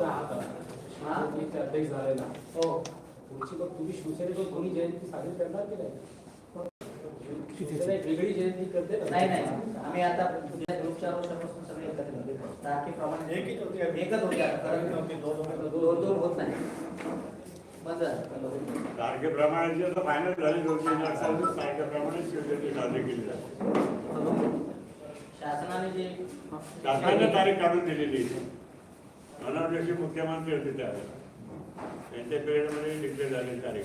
आहात हा? तुम्ही अध्यक्ष झालेला हो पुढची मग तुम्ही शिवसेनेकडून कोणी जयंती साजरी करणार की नाही वेगळी जयंती करते नाही नाही आम्ही आता ग्रुपच्या वर्षापासून सगळे एकत्र. तारखेप्रमाणे होती. एकच होती दोन दोन होत नाही. तारखेप्रमाणे फायनल झाली दोन तीन लाख तारखेप्रमाणे शिवजयंती साजरी केली जाते शासनाने जे शासनाने तारीख काढून दिलेली. आहे. मनोहर जोशी मुख्यमंत्री होते त्यावेळेला त्यांच्या पिरियडमध्ये डिक्लेअर झालेली तारीख.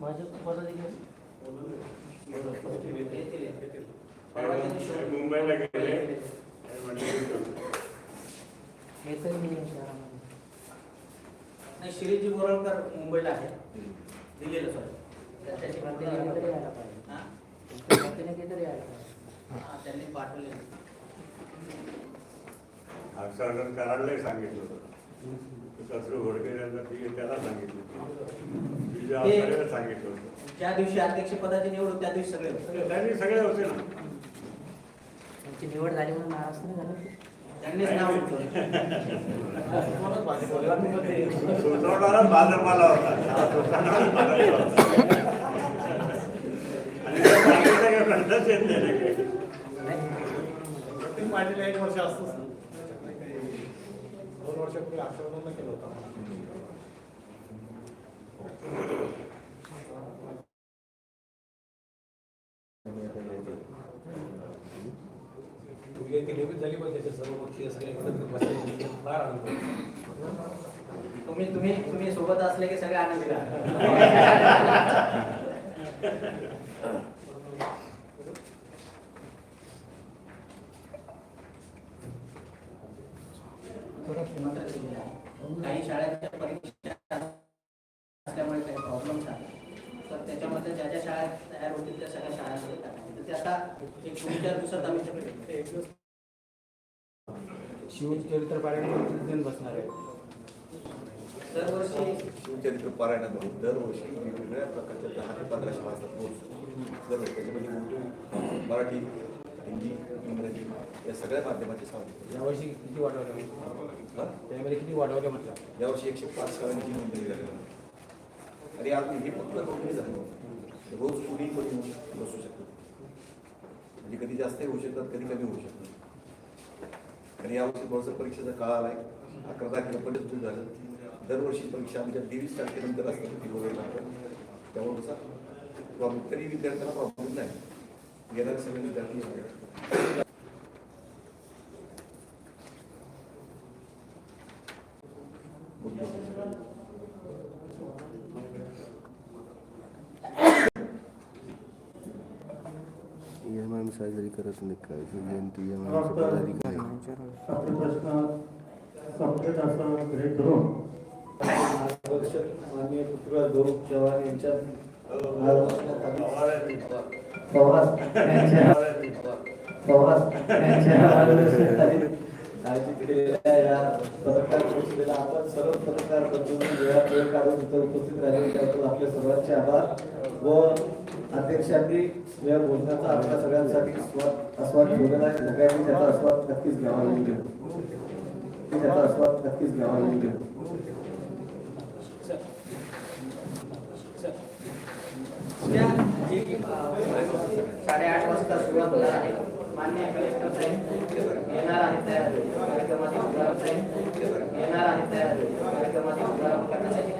भाजप पदाधिकारी? येतील, येतील. परवा ते त्यांनी शो- मुंबईला गेले आणि म्हटले की नाही श्रीजी बोरलकर मुंबईला आहे दिल्लीला सॉरी त्याची हा? हा, त्यांनी पाठवले हर्षवर्धन कराडलाही सांगितलं होतं. कसरू घोडके ती त्याला सांगितलं होतं. सांगितलं होतं. ज्या दिवशी अध्यक्षपदाची निवड होती त्या दिवशी सगळे होते. त्यांनी सगळे होते ना. त्यांची निवड झाली म्हणून नाराज नाही झाले. त्यांनीच नाव. सुचवणारा भाजपाला होता त्याला सुचवणारा भाजपला होता. आणि त्या बाकीचं काही प्रश्नच येत नाही रे काही. प्रत्येक पार्टीला एक वर्ष असतंच ना दोन वर्षापूर्वी हर्षवर्धन केलं होतं ती झाली पण त्याच्या सर्व पक्षीय सगळे एकत्र बसले फार आनंद तुम्ही तुम्ही तुम्ही सोबत असले की सगळे आनंदी राहतात. काही शाळेच्या परीक्षा असल्यामुळे काही प्रॉब्लेम्स आहेत तर त्याच्यामध्ये ज्या ज्या शाळा तयार होतील त्या सगळ्या शाळांमध्ये टाकायचं. तर ते आता एक दोन चार दिवसात आम्ही ते एक दिवस शिवचरित्र पारायण बसणार आहे शिवचरित्र पारायणामध्ये दरवर्षी वेगवेगळ्या प्रकारच्या दहा ते पंधरा शाळा असतात रोज दरवर्षी त्याच्यामध्ये उर्दू मराठी हिंदी इंग्रजी या सगळ्या माध्यमाचे सावली यावर्षी किती वाढवले त्यामध्ये किती वाढवले म्हटलं? यावर्षी एकशे पाच शाळांची नोंदणी झाली आहे. आणि आता हे फक्त नोंदणी झाली रोज कुणी कोणी बसू शकतो. म्हणजे कधी जास्तही होऊ शकतात कधी कमी होऊ शकतात. आणि यावर्षी थोडंसं परीक्षेचा काळ आलाय. अकरा तारखेपर्यंत सुरू झालं. दरवर्षी परीक्षा आमच्या तेवीस तारखेनंतर असतात ती वगैरे लागतात त्यामुळे कसा प्रॉब्लेम तरी विद्यार्थ्यांना प्रॉब्लेम नाही येणारे सगळे विद्यार्थी आहेत. एम साजरी करत नाही काय जयंती एम पदाधिकारी आपले प्रश्न संपलेत असं ग्रेड धरून माननीय पृथ्वीराज गौरव चव्हाण यांच्या पवार पवार यांच्या मार्गदर्शनाखाली आयोजित केलेल्या या पत्रकार परिषदेला आपण सर्व पत्रकार बंधूंनी वेळ काढून इथं उपस्थित राहिले त्याबद्दल आपले सर्वांचे आभार व अध्यक्षांनी या बोलण्याचा आपल्या सगळ्यांसाठी आस्वाद ठेवलेला आहे सगळ्यांनी त्याचा आस्वाद नक्कीच घ्यावा लागेल त्याचा आस्वाद नक्कीच घ्यावा लागेल साडेआठ वाजता सुरुवात होणार आहे. मान्य येणार आहेत तयार कार्यक्रमाचे शुभारंभ साहेब येणार आहेत तयार कार्यक्रमाचे शुभारंभ करण्यासाठी